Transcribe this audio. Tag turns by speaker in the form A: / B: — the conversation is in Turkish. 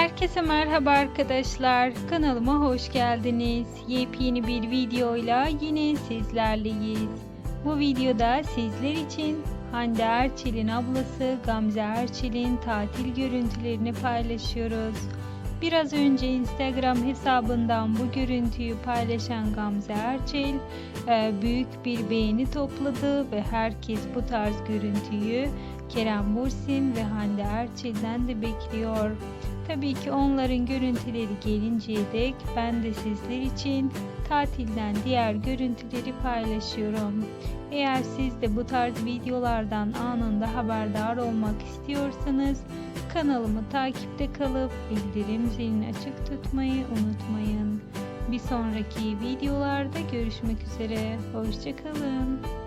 A: Herkese merhaba arkadaşlar. Kanalıma hoş geldiniz. Yepyeni bir videoyla yine sizlerleyiz. Bu videoda sizler için Hande Erçel'in ablası Gamze Erçel'in tatil görüntülerini paylaşıyoruz. Biraz önce Instagram hesabından bu görüntüyü paylaşan Gamze Erçel e, büyük bir beğeni topladı ve herkes bu tarz görüntüyü Kerem Bursin ve Hande Erçel'den de bekliyor. Tabii ki onların görüntüleri gelinceye dek ben de sizler için tatilden diğer görüntüleri paylaşıyorum. Eğer siz de bu tarz videolardan anında haberdar olmak istiyorsanız kanalımı takipte kalıp bildirim zilini açık tutmayı unutmayın. Bir sonraki videolarda görüşmek üzere. Hoşçakalın.